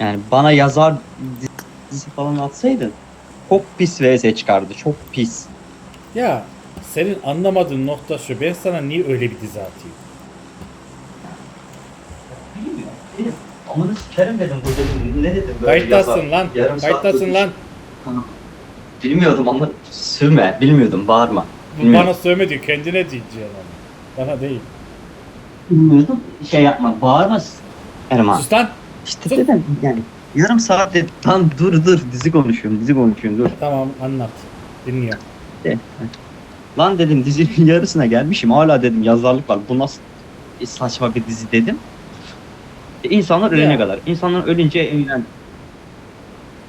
Yani bana yazar dizisi falan atsaydın çok pis vs çıkardı. Çok pis. Ya senin anlamadığın nokta şu. Ben sana niye öyle bir dizi atayım? Amanı sikerim dedim bu dedim. Ne dedim Kayıttasın lan. Yarım saat tutmuş. lan. Tamam. Bilmiyordum ama sövme. Bilmiyordum. Bağırma. Bilmiyordum. Bana söyleme diyor. Kendine diyeceğim onu. Bana değil. Bilmiyordum. Şey yapma. Bağırma. Erman. Sus lan. İşte dedim yani. Yarım saat dedim. Lan dur dur. Dizi konuşuyorum. Dizi konuşuyorum. Dur. Tamam anlat. Dinliyorum. De. Lan dedim dizinin yarısına gelmişim. Hala dedim yazarlık var. Bu nasıl saçma bir dizi dedim. E, İnsanlar ölene Ya. kadar. İnsanlar ölünce eğlen.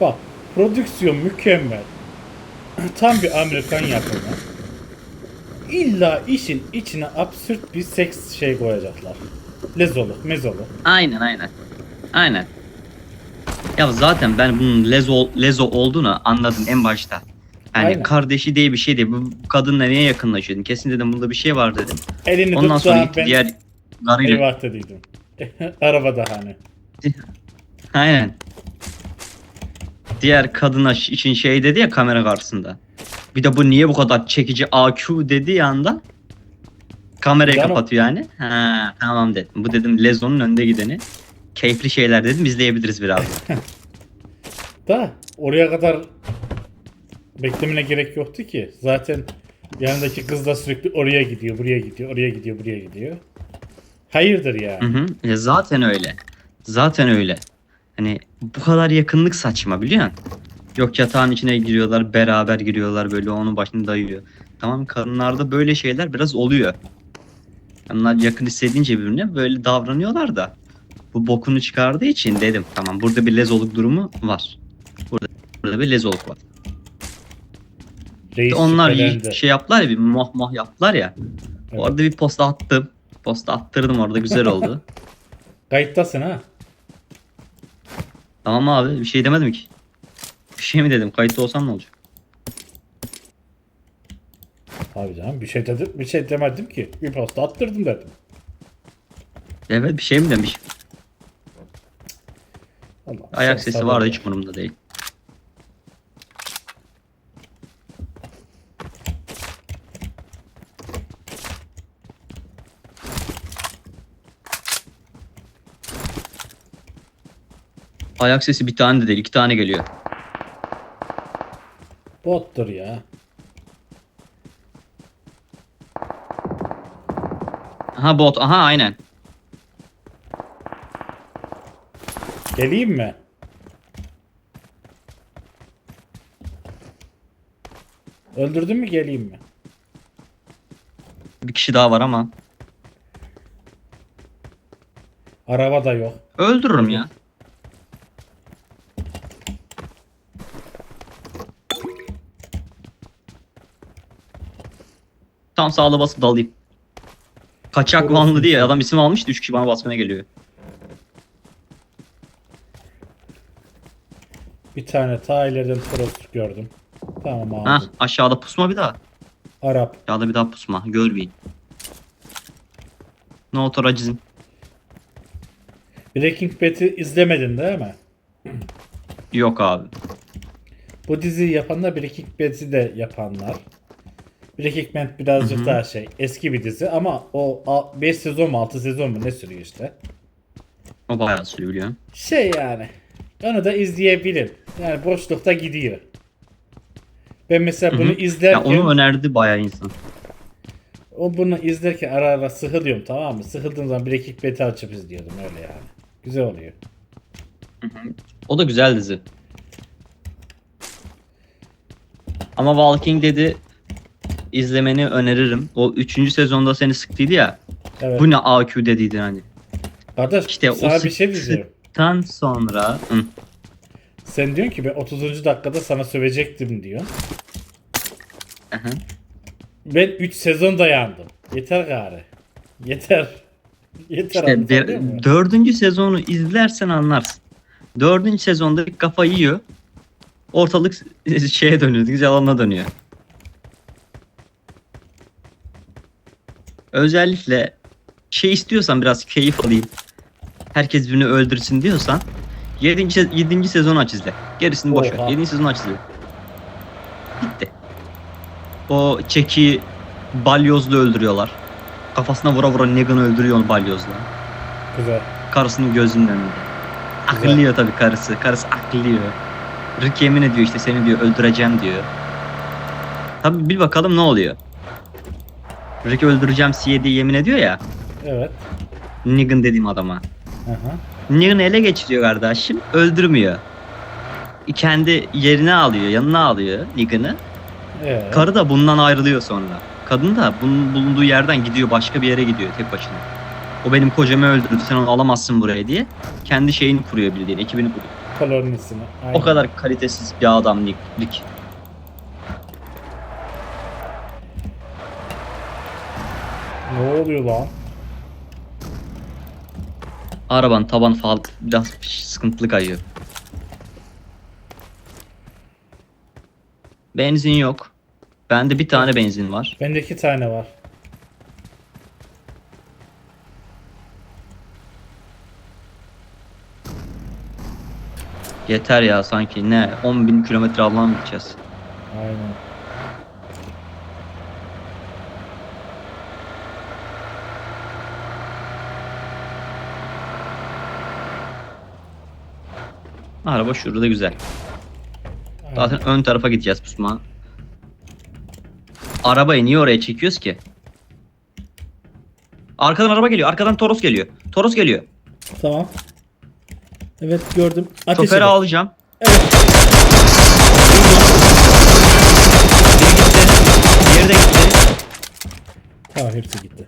Bak prodüksiyon mükemmel. Tam bir Amerikan yapımı. İlla işin içine absürt bir seks şey koyacaklar. Lezolu, mezolu. Aynen aynen. Aynen. Ya zaten ben bunun lezo, lezo olduğunu anladım en başta. Yani Aynen. kardeşi diye bir şey değil. Bu kadınla niye yakınlaşıyordun? Kesin dedim bunda bir şey var dedim. Elini Ondan tut sonra gitti ben diğer garıyla. eyvah dediydim. Arabada hani. Aynen. Diğer kadına ş- için şey dedi ya kamera karşısında. Bir de bu niye bu kadar çekici AQ dediği anda kamerayı Canım. kapatıyor yani. Ha tamam dedim. Bu dedim Lezo'nun önde gideni. Keyifli şeyler dedim izleyebiliriz biraz. Da oraya kadar beklemene gerek yoktu ki. Zaten yanındaki kız da sürekli oraya gidiyor, buraya gidiyor, oraya gidiyor, buraya gidiyor. Hayırdır Hı yani. hı. Ya zaten öyle. Zaten öyle. Hani bu kadar yakınlık saçma biliyor musun? Yok yatağın içine giriyorlar, beraber giriyorlar böyle onun başını dayıyor. Tamam kadınlarda böyle şeyler biraz oluyor. Onlar yakın hissedince birbirine böyle davranıyorlar da. Bu bokunu çıkardığı için dedim tamam burada bir lezoluk durumu var. Burada, burada bir lezoluk var. Reis Onlar şüphelendi. şey yaptılar ya bir moh moh yaptılar ya. Evet. Orada bir posta attım. Posta attırdım orada güzel oldu. Kayıttasın ha. Tamam abi bir şey demedim ki. Bir şey mi dedim? Kayıtlı olsam ne olacak? Abi canım bir şey dedim, bir şey demedim ki. Bir posta attırdım dedim. Evet bir şey mi demiş? Allah, Ayak sesi sabır vardı hiç umurumda değil. Ayak sesi bir tane de değil, iki tane geliyor. Bottur ya. Aha bot, aha aynen. Geleyim mi? Öldürdün mü geleyim mi? Bir kişi daha var ama. Araba da yok. Öldürürüm ya. Tam sağla basıp dalayım. Kaçak vanlı diye adam isim almıştı 3 kişi bana basmaya geliyor. Bir tane ta ileriden gördüm. Tamam aldım. Hah aşağıda pusma bir daha. Arap. Aşağıda bir daha pusma. Görmeyin. No toracizm. Breaking Bad'i izlemedin değil mi? Yok abi. Bu diziyi yapanlar Breaking Bad'i de yapanlar. Breaking Bad birazcık Hı hı. daha şey eski bir dizi ama o 5 sezon mu 6 sezon mu ne sürüyor işte. O bayağı sürüyor. Şey yani onu da izleyebilir. Yani boşlukta gidiyor. Ben mesela bunu Hı hı. izlerken Ya onu önerdi bayağı insan. o bunu izlerken ara ara sıkılıyorum tamam mı? Sıkıldığım zaman Breaking Bad'i açıp izliyordum öyle yani. Güzel oluyor. O da güzel dizi. Ama Walking dedi izlemeni öneririm. O 3. sezonda seni sıktıydı ya. Evet. Bu ne AQ dediydin hani. Kardeş İşte o sana bir sık- şey diyeceğim. Tan sonra Hı. Sen diyorsun ki ben 30. dakikada sana sövecektim diyor. Aha. Ben 3 sezon dayandım. Yeter gari. Yeter. Yeter İşte muyum? dördüncü sezonu izlersen anlarsın. Dördüncü sezonda bir kafa yiyor. Ortalık şeye dönüyor, yalanına dönüyor. Özellikle şey istiyorsan biraz keyif alayım. Herkes birini öldürsün diyorsan 7. 7. sezonu aç izle. Gerisini boş ver. Oha. 7. sezonu aç izle. Bitti. O Çeki balyozla öldürüyorlar. Kafasına vura vura Negan'ı öldürüyor onu balyozla. Güzel. Karısının gözünün önünde. Akıllıyor tabii karısı. Karısı akıllıyor. Rick yemin ediyor işte seni diyor öldüreceğim diyor. Tabii bil bakalım ne oluyor. Rick öldüreceğim diye yemin ediyor ya. Evet. Negan dediğim adama. Negan'ı ele geçiriyor kardeşim. Öldürmüyor. Kendi yerine alıyor, yanına alıyor Negan'ı. Evet. Karı da bundan ayrılıyor sonra. Kadın da bunun bulunduğu yerden gidiyor başka bir yere gidiyor tek başına. O benim kocamı öldürdü sen onu alamazsın buraya diye. Kendi şeyini kuruyor bildiğin ekibini kuruyor. Kolonisini. Aynen. O kadar kalitesiz bir adam Nick. Rick. Ne oluyor lan? Arabanın tabanı falan biraz sıkıntılı kayıyor. Benzin yok. Bende bir tane benzin var. Bende iki tane var. Yeter ya sanki ne 10 bin kilometre Allah'a mı gideceğiz? Aynen. Araba şurada güzel. Zaten ön tarafa gideceğiz pusma. Arabayı niye oraya çekiyoruz ki? Arkadan araba geliyor. Arkadan Toros geliyor. Toros geliyor. Tamam. Evet gördüm. Ateş edin. alacağım. Evet. Biri gitti. Diğeri de gitti. Tamam hepsi gitti.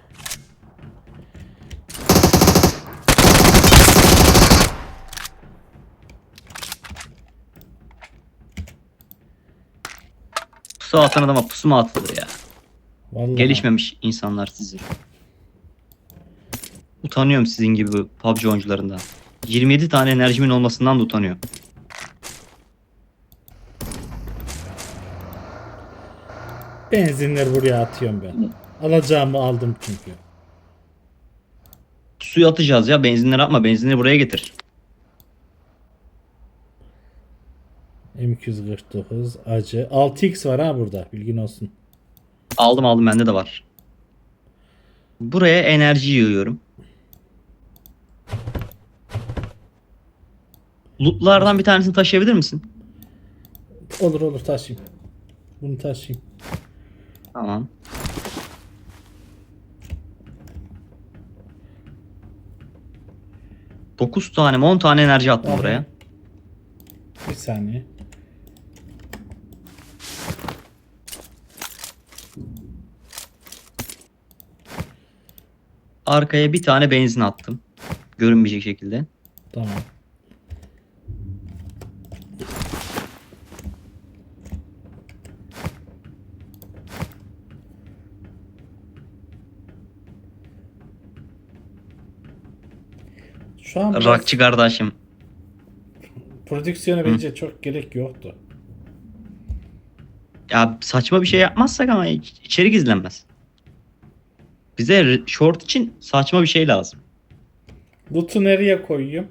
Pusu atan adama pusu mu atılır ya? Vallahi. Gelişmemiş insanlar sizi. Utanıyorum sizin gibi PUBG oyuncularından. 27 tane enerjimin olmasından da utanıyorum. Benzinleri buraya atıyorum ben. Alacağımı aldım çünkü. Suyu atacağız ya benzinleri atma benzinleri buraya getir. M249 acı. 6x var ha burada. Bilgin olsun. Aldım aldım bende de var. Buraya enerji yığıyorum. Lootlardan bir tanesini taşıyabilir misin? Olur olur taşıyayım. Bunu taşıyayım. Tamam. Dokuz tane mi 10 tane enerji attım Aha. buraya. Bir saniye. Arkaya bir tane benzin attım. Görünmeyecek şekilde. Tamam. Şu an Rakçı kardeşim. prodüksiyona bence çok gerek yoktu. Ya saçma bir şey yapmazsak ama iç- içeri gizlenmez. Bize short için saçma bir şey lazım. Loot'u nereye koyayım?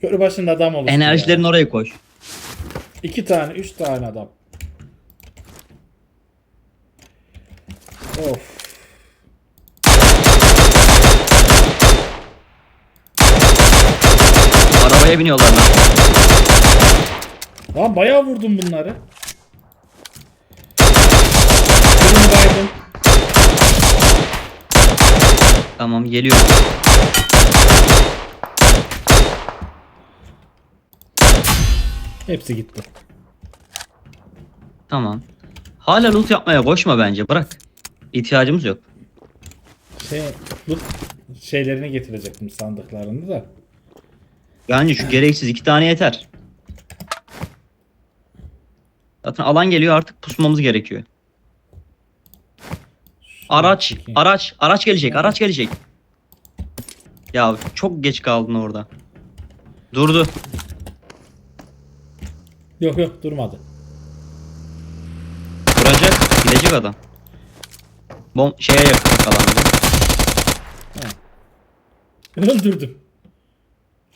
Köprü başında adam olur. Enerjilerini oraya koy. İki tane, üç tane adam. Of. Arabaya biniyorlar lan. Lan bayağı vurdum bunları. Birini baydım. Tamam geliyor. Hepsi gitti. Tamam. Hala loot yapmaya koşma bence bırak. İhtiyacımız yok. Şey, loot şeylerini getirecektim sandıklarını da. Yani şu gereksiz iki tane yeter. Zaten alan geliyor artık pusmamız gerekiyor. Araç, araç, araç gelecek, araç gelecek. Ya çok geç kaldın orada. Durdu. Yok yok durmadı. Duracak, gidecek adam. Bom şeye yakın kalan. Öldürdüm.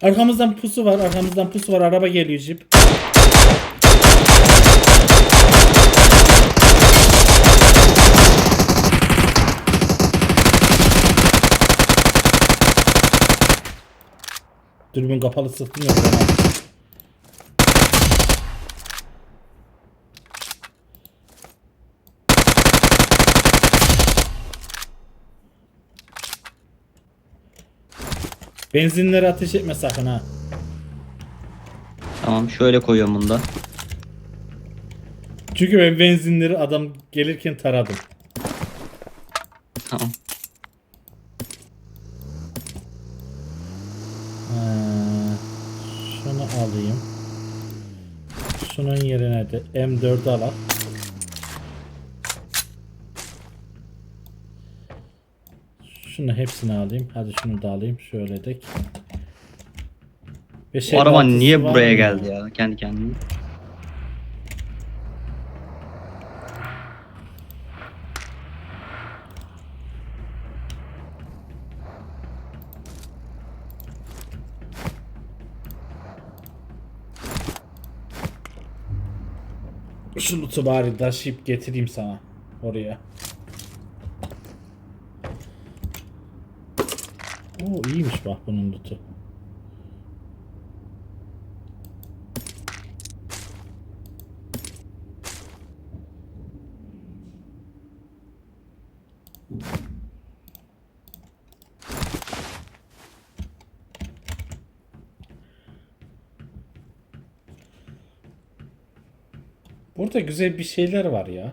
Arkamızdan pusu var. Arkamızdan pusu var. Araba geliyor jip. Dürbün kapalı sıktım ya. ben. Benzinleri ateş etme sakın ha. Tamam şöyle koyuyorum bunu da. Çünkü ben benzinleri adam gelirken taradım. Tamam. Ha, şunu alayım. Şunun yerine de M4 alalım. Şunu hepsini alayım. Hadi şunu da alayım. Şöyle de. Beş Bu araba niye buraya geldi ya kendi kendine? Şu loot'u bari taşıyıp getireyim sana. Oraya. Oo iyiymiş bak bunun loot'u. Burada güzel bir şeyler var ya.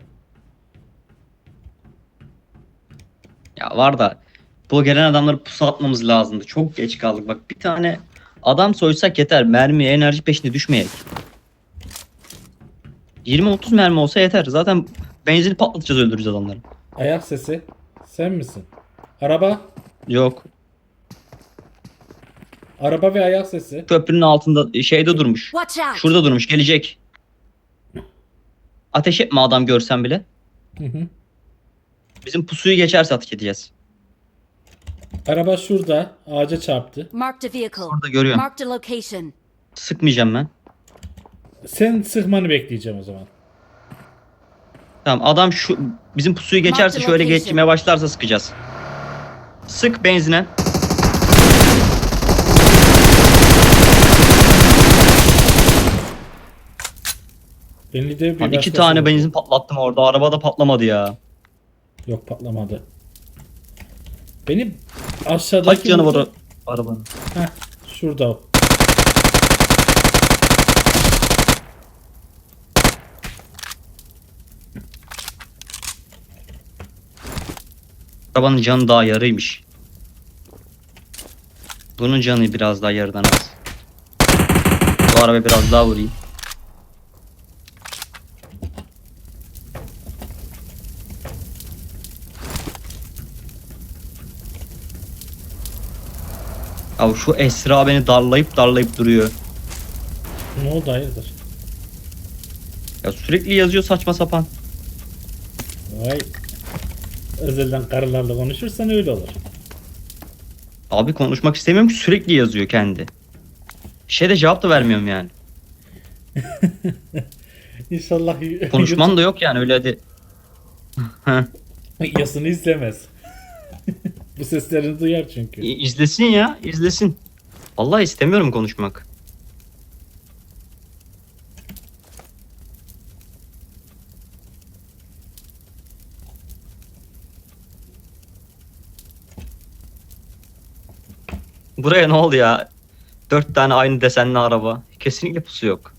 Ya var da bu gelen adamları pusu atmamız lazımdı. Çok geç kaldık. Bak bir tane adam soysak yeter. Mermi, enerji peşine düşmeyek. 20-30 mermi olsa yeter. Zaten benzini patlatacağız öldüreceğiz adamları. Ayak sesi. Sen misin? Araba. Yok. Araba ve ayak sesi. Köprünün altında şeyde durmuş. Watch out! Şurada durmuş. Gelecek. Ateş etme adam görsen bile. Hı hı. Bizim pusuyu geçerse ateş edeceğiz. Araba şurada. Ağaca çarptı. Marked a vehicle. Orada görüyorum. Marked a location. Sıkmayacağım ben. Sen sıkmanı bekleyeceğim o zaman. Tamam adam şu bizim pusuyu geçerse şöyle location. geçmeye başlarsa sıkacağız. Sık benzine. Beni de bir Lan iki başkası tane vurdu. benzin patlattım orada. Araba da patlamadı ya. Yok patlamadı. Beni aşağıdaki... Kaç canı var o arabanın? Heh, şurada o. Arabanın canı daha yarıymış. Bunun canı biraz daha yarıdan az. Bu araba biraz daha vurayım. Ya şu Esra beni darlayıp darlayıp duruyor. Ne oldu hayırdır? Ya sürekli yazıyor saçma sapan. Vay. Özelden karılarla konuşursan öyle olur. Abi konuşmak istemiyorum ki sürekli yazıyor kendi. Şey de cevap da vermiyorum yani. İnşallah Konuşman da yok yani öyle hadi. yasını izlemez. Bu seslerini duyar çünkü. İ- İzlesin ya, izlesin. Vallahi istemiyorum konuşmak. Buraya ne oldu ya? Dört tane aynı desenli araba. Kesinlikle pusu yok.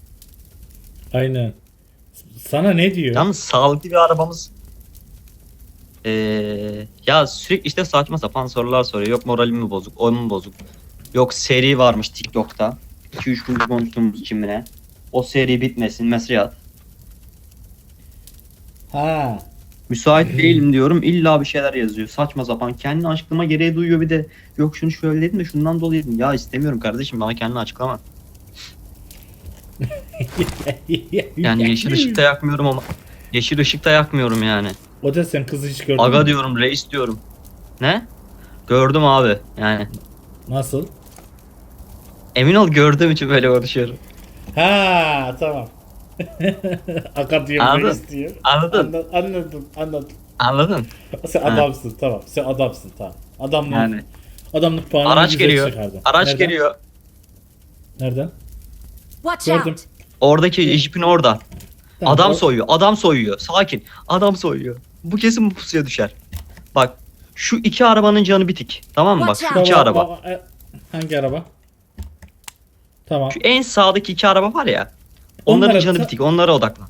Aynen. Sana ne diyor? Yalnız sağlıklı bir arabamız. Ee, ya sürekli işte saçma sapan sorular soruyor. Yok moralim mi bozuk, oyun mu bozuk? Yok seri varmış TikTok'ta. 2-3 gün konuştuğumuz bile. O seri bitmesin mesaj at. Ha. Müsait değilim diyorum illa bir şeyler yazıyor. Saçma sapan. Kendini açıklama gereği duyuyor bir de. Yok şunu şöyle dedim de şundan dolayı dedim. Ya istemiyorum kardeşim bana kendini açıklama. Yani yeşil ışıkta yakmıyorum ama. Yeşil ışıkta yakmıyorum yani. O da sen kızı hiç gördün Aga mü? diyorum reis diyorum. Ne? Gördüm abi yani. Nasıl? Emin ol gördüğüm için böyle konuşuyorum. Ha tamam. Akademi Anladın. istiyor. Anladın? Anladım, anladım, anladım. Anladın? Sen Ha. adamsın tamam. Sen adamsın tamam. Adamlık, Yani. adamlık puanını Araç güzel geliyor. çıkardın. Araç Nereden? geliyor. Nereden? Watch Gördüm. out! Oradaki jipin orada. Tamam, adam o- soyuyor. Adam soyuyor. Sakin. Adam soyuyor. Bu kesin bu pusuya düşer. Bak. Şu iki arabanın canı bitik. Tamam mı? Bak şu iki Tamam, araba. e, hangi araba? Tamam. Şu en sağdaki iki araba var ya. Onların Onlara canı ta- bitik. Onlara odaklan.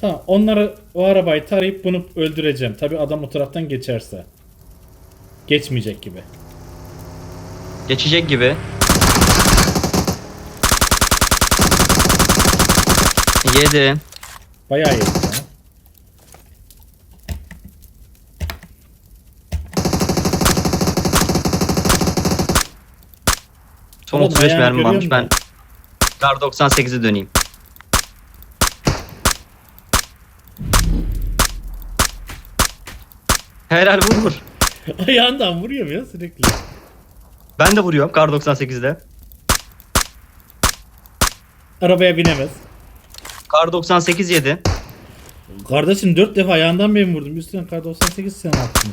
Tamam. Onları o arabayı tarayıp bunu öldüreceğim. Tabi adam o taraftan geçerse. Geçmeyecek gibi. Geçecek gibi. Yedi. Bayağı iyi. Son Oğlum, 35 ayağını varmış. Ben Kar 98'e döneyim. Helal vur vur. Ayağından vuruyor ya sürekli. Ben de vuruyorum Kar 98'de. Arabaya binemez. Kar 98 yedi. Kardeşim 4 defa ayağından ben vurdum. Üstüne kar 98 sen attın.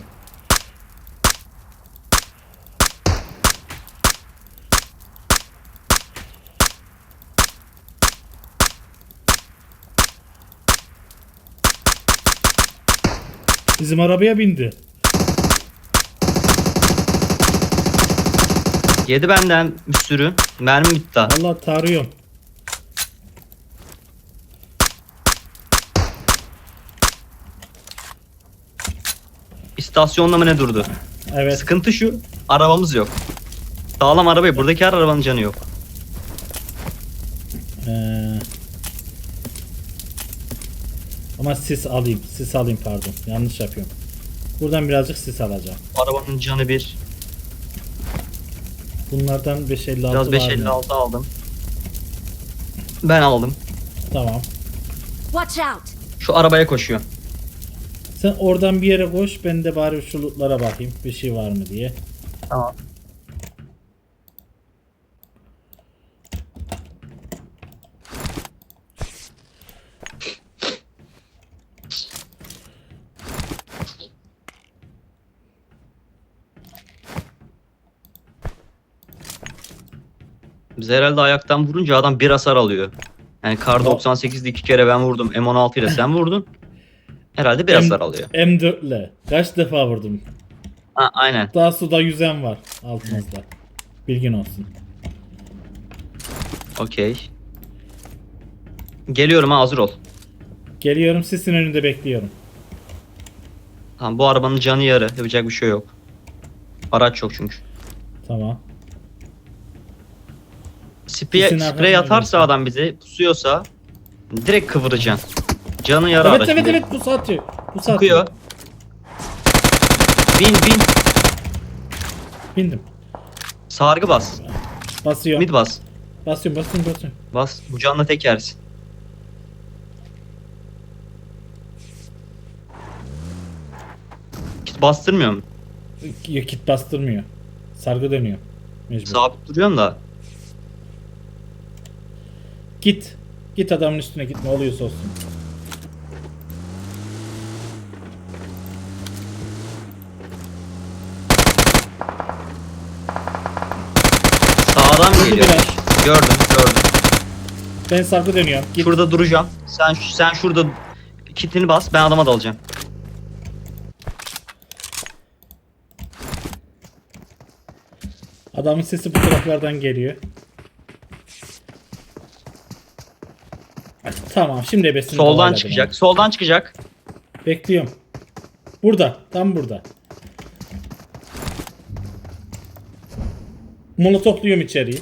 Bizim arabaya bindi. Yedi benden bir sürü. Mermi bitti daha. Allah tarıyorum. İstasyonda mı ne durdu? Evet. Sıkıntı şu. Arabamız yok. Sağlam arabayı. Buradaki her arabanın canı yok. Ee, ama sis alayım. Sis alayım pardon. Yanlış yapıyorum. Buradan birazcık sis alacağım. Arabanın canı bir. Bunlardan 556 Biraz var. 556 aldım. Ben aldım. Tamam. Watch out! Şu arabaya koşuyor. Sen oradan bir yere koş. Ben de bari şu lootlara bakayım. Bir şey var mı diye. Tamam. Biz herhalde ayaktan vurunca adam bir hasar alıyor. Yani kar 98'de iki kere ben vurdum. M16 ile sen vurdun. Herhalde bir M- hasar alıyor. M4 ile. Kaç defa vurdum. Ha, aynen. Daha suda yüzen var altımızda. Bilgin olsun. Okey. Geliyorum ha hazır ol. Geliyorum sisin önünde bekliyorum. Tamam bu arabanın canı yarı. Yapacak bir şey yok. Araç yok çünkü. Tamam. Sprey, Sisin sprey arkasına atarsa dönüyorsun. adam bize pusuyorsa direkt kıvıracaksın. Canı yarı Evet aracın evet evet bu satıyor. Bu satıyor. Sıkıyor. Bin bin. Bindim. Sargı bas. Basıyorum. Mid bas. Basıyorum basıyorum basıyorum. Bas. Bu canla tek yersin. Git bastırmıyor mu? Yok kit bastırmıyor. Sargı dönüyor. Mecbur. Sabit duruyorsun da. Git. Git adamın üstüne git ne oluyorsa olsun. Sağdan Vurdu geliyor. biraz. Gördüm gördüm. Ben sargı dönüyorum. Git. Şurada duracağım. Sen sen şurada kitini bas. Ben adama dalacağım. Adamın sesi bu taraflardan geliyor. Ay, Tamam şimdi ebesini Soldan çıkacak. abi. Soldan çıkacak. Bekliyorum. Burada. Tam burada. Molotofluyorum içeriği.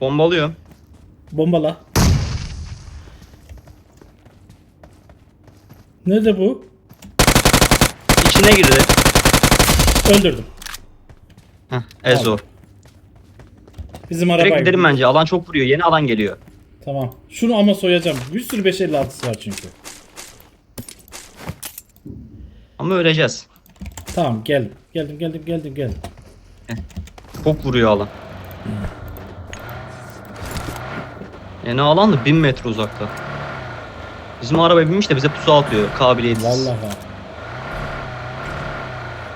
Bombalıyor. Bombala. Nerede bu? İçine girdi. Öldürdüm. Heh, Ezo. Tamam. Bizim Direkt arabayı. gidelim bence. Alan çok vuruyor. Yeni alan geliyor. Tamam. Şunu ama soyacağım. Bir sürü 556'sı var çünkü. Ama öleceğiz. Tamam geldim. Geldim geldim geldim geldim. Çok vuruyor alan. Ne alan da 1000 metre uzakta. Bizim araba binmiş de bize pusu atıyor kabiliyetsiz. Vallahi.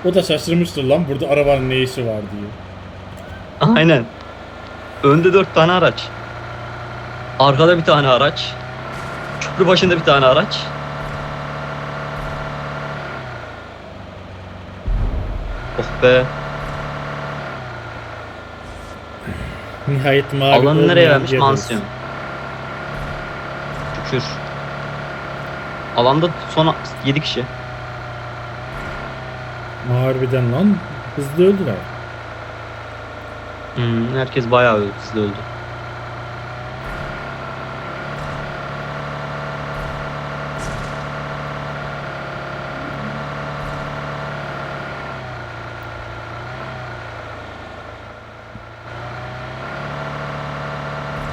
O da şaşırmıştır lan burada arabanın ne işi var diye. Aynen. Önde 4 tane araç. Arkada bir tane araç. Köprü başında bir tane araç. Oh be. Nihayet mavi Alanı nereye vermiş? Mansiyon. Şükür. Alanda son 7 kişi. Harbiden lan hızlı öldüler. Hmm, herkes bayağı hızlı öldü.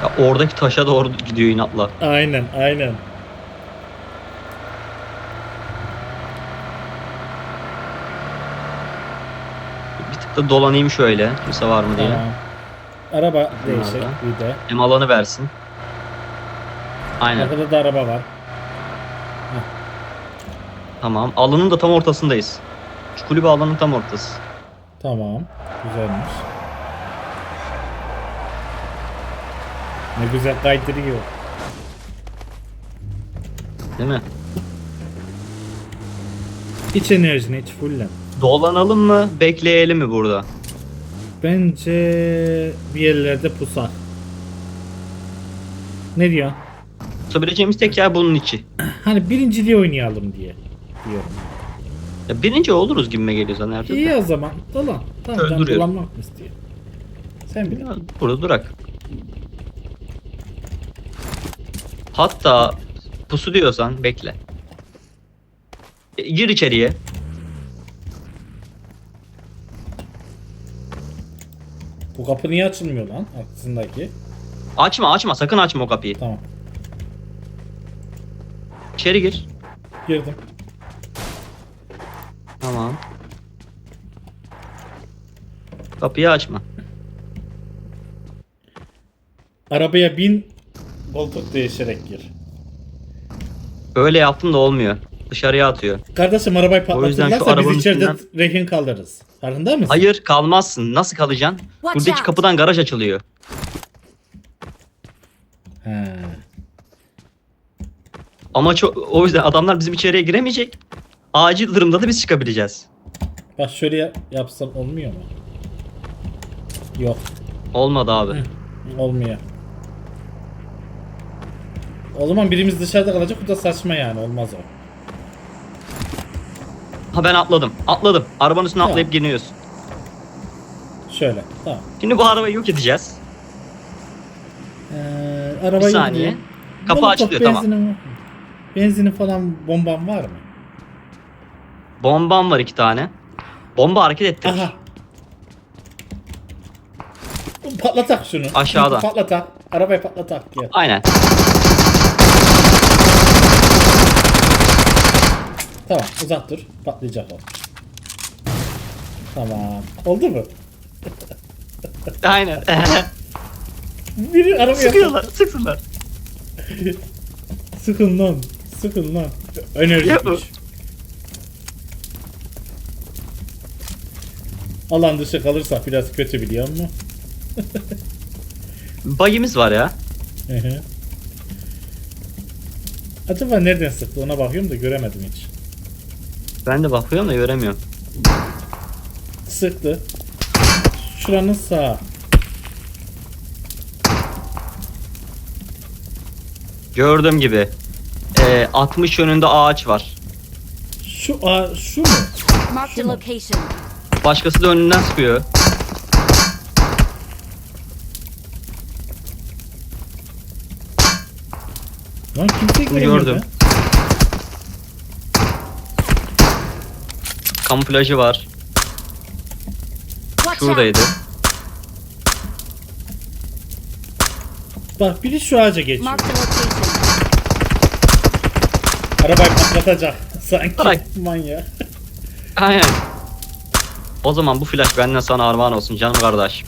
Ya oradaki taşa doğru gidiyor inatla. Aynen aynen. Bir tık da dolanayım şöyle. Kimse var mı diye. Tamam. Araba değişik Nerede? bir de. Hem alanı versin. Aynen. Arkada da araba var. Tamam. Alanın da tam ortasındayız. Şu kulübe alanın tam ortası. Tamam. Güzelmiş. Ne güzel kaydırıyor. Değil mi? İç enerjini iç fullen. Dolanalım mı? Bekleyelim mi burada? Bence bir yerlerde pusak. Ne diyor? Tutabileceğimiz tek yer bunun içi. Hani birinciliği oynayalım diye diyorum. Ya birinci oluruz gibime geliyor sana Ertuğrul. İyi o zaman. Dolan. Tamam duruyor. dolanmak mı istiyor? Sen bil. Ya, Burada durak. Hatta pusu diyorsan bekle. E, Gir içeriye. Bu kapı niye açılmıyor lan? Arkasındaki. Açma açma sakın açma o kapıyı. Tamam. İçeri gir. Girdim. Tamam. Kapıyı açma. Arabaya bin. Koltuk değişerek gir. Öyle yaptım da olmuyor. Dışarıya atıyor. Kardeşim arabayı O yüzden şu patlatırlarsa biz arabanın içeride içinden- rehin kalırız. Farkında mısın? Hayır kalmazsın. Nasıl kalacaksın? Watch Buradaki out. kapıdan garaj açılıyor. He. Ama çok, o yüzden adamlar bizim içeriye giremeyecek. Acil durumda da biz çıkabileceğiz. Bak şöyle yap- yapsam olmuyor mu? Yok. Olmadı abi. Olmuyor. O zaman birimiz dışarıda kalacak. Bu da saçma yani. Olmaz o. Ha ben atladım. Atladım. Arabanın üstüne Tamam. atlayıp giriyorsun. Şöyle. Tamam. Şimdi bu arabayı yok edeceğiz. Ee, Bir arabayı saniye. gidiyor. Kapı Molotof açılıyor tamam. benzinin falan bomban var mı? Bombam var iki tane. Bomba hareket ettirir. Aha. Patlatak şunu. Aşağıda. Patlatak. Arabayı patlatak. Aynen. Tamam uzak dur. Patlayacak o. Tamam. Oldu mu? Aynen. Biri arabaya Sıkıyorlar. Sıksınlar. Sıkın lan. Sıkın lan. Enerji güç. Alan dışı kalırsak biraz kötü biliyor musun? Bagimiz var ya. Hı hı. Acaba nereden sıktı ona bakıyorum da göremedim hiç. Ben de bakıyorum da göremiyorum. Sıktı. Şuranın sağ. Gördüğüm gibi. Ee, 60 yönünde ağaç var. Şu a şu mu? Marked a location. Başkası da önünden sıkıyor. Lan kimse giremiyor gördüm. be. Kamuflajı var. Şuradaydı. Bak biri şu ağaca geçiyor. Marked a location. Arabayı patlatacak. Sanki Bırak. manyak. Aynen. O zaman bu flash benden sana armağan olsun canım kardeş.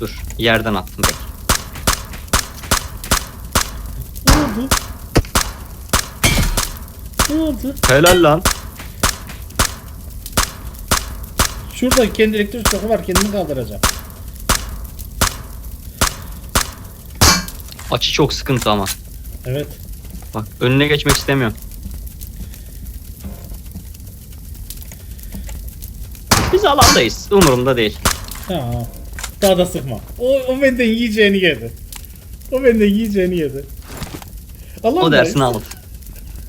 Dur. Yerden attım. Bek. Ne oldu? Ne oldu? Helal lan. Şurada kendi elektrik şoku var kendimi kaldıracağım. Açı çok sıkıntı ama. Evet. Bak önüne geçmek istemiyorum. Biz alandayız. Umurumda değil. Tamam. Daha da sıkma. O, o benden yiyeceğini yedi. O benden yiyeceğini yedi. Allah O dersini aldı.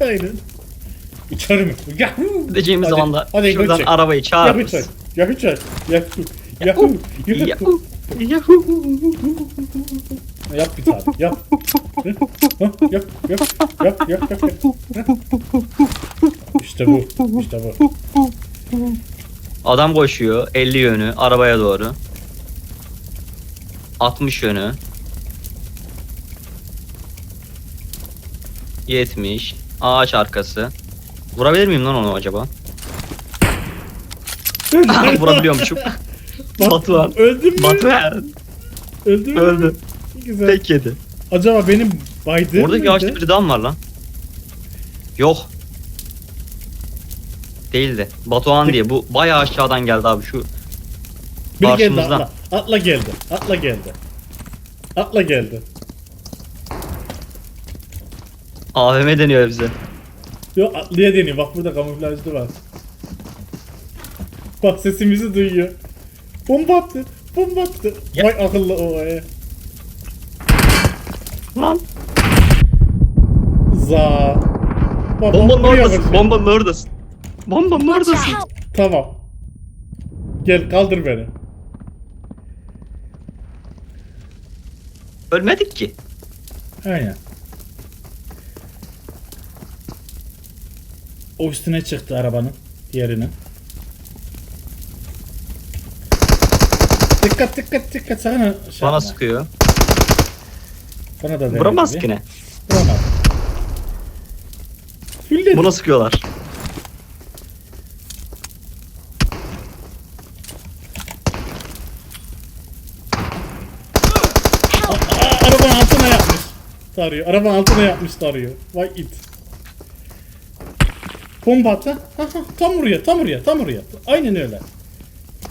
Aynen. Yahoo! Gideceğimiz Hadi, zaman da hadi şuradan arabayı çağırırız. Yahoo. Yahoo. Yahoo. Yahoo. Yahoo! Yap bir tane. Yap. Hı? Hı? Yap. Yap. Yap. Yap. Yap. Yap. Hı? İşte bu. İşte bu. Adam koşuyor 50 yönü arabaya doğru. 60 yönü. 70 ağaç arkası. Vurabilir miyim lan onu acaba? Vurabiliyormuşum. Batuhan. Öldün mü? Batuhan Öldün mü? öldü. Güzel. Tek yedi. Acaba benim baydığım Orada mıydı? yaşlı bir dam var lan. Yok. Değildi. Batuhan diye. Bu bayağı aşağıdan geldi abi şu. Bir geldi karşımızdan. atla. Atla geldi. Atla geldi. Atla geldi. AVM deniyor bize. Yo atlıya deniyor. Bak burada kamuflajlı var. Bak sesimizi duyuyor. Bomba attı. Bomba attı. Ya. Vay akıllı o e. Lan. Za. Bak, Bombanın oradasın. Bombanın oradasın. Bombanın oradasın. Tamam. Gel kaldır beni. Ölmedik ki. Aynen. O üstüne çıktı arabanın. Diğerinin. Dikkat dikkat dikkat sana şey Bana yapma. sıkıyor. Bana da denedi Vuramaz bir. ki ne. Vuramaz. Buna sıkıyorlar. Arabanın altına yapmış. Tarıyor. Arabanın altına yapmış tarıyor. Vay it. Bomba. Ha, ha, tam buraya, tam buraya, tam buraya. Aynen öyle.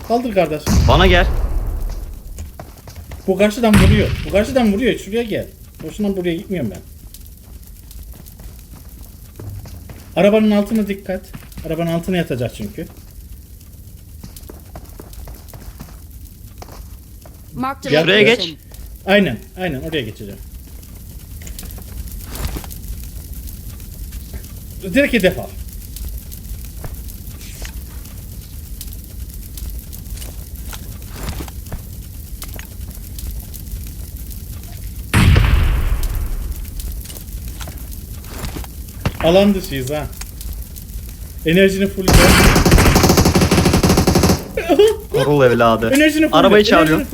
Kaldır kardeşim. Bana gel. Bu karşıdan vuruyor. Bu karşıdan vuruyor. Şuraya gel. Boşuna buraya gitmiyorum ben. Arabanın altına dikkat. Arabanın altına yatacak çünkü. Marked a Gel buraya geç. Aynen, aynen oraya geçeceğim. Direkt hedef al. Alan dışıyız ha. Enerjini full Korul evladı. Enerjini full Arabayı çağırıyorum.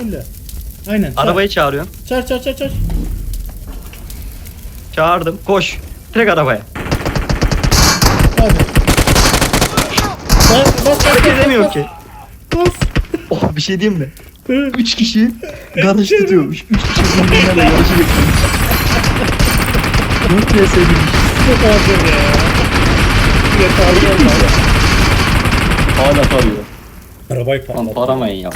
Aynen. çağır. Arabayı çağırıyorum. Çağır çağır çağır çağır. Çağırdım. Koş. Direkt arabaya. Hadi. Bas bas bas. Hareket edemiyor ki. Bas. Oh bir şey diyeyim mi? 3 kişi garaj tutuyormuş. 3 kişi birbirine yarışı bekliyormuş. Dört vs birmiş. Çok ağır ya. Yeterli olmaz. Hala tarıyor. Arabayı Lan paramayın ya.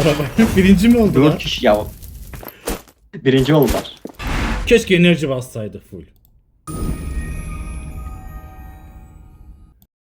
Arabayı birinci mi oldu 4 lan? kişi ya. Birinci oldular. Keşke enerji bassaydı full.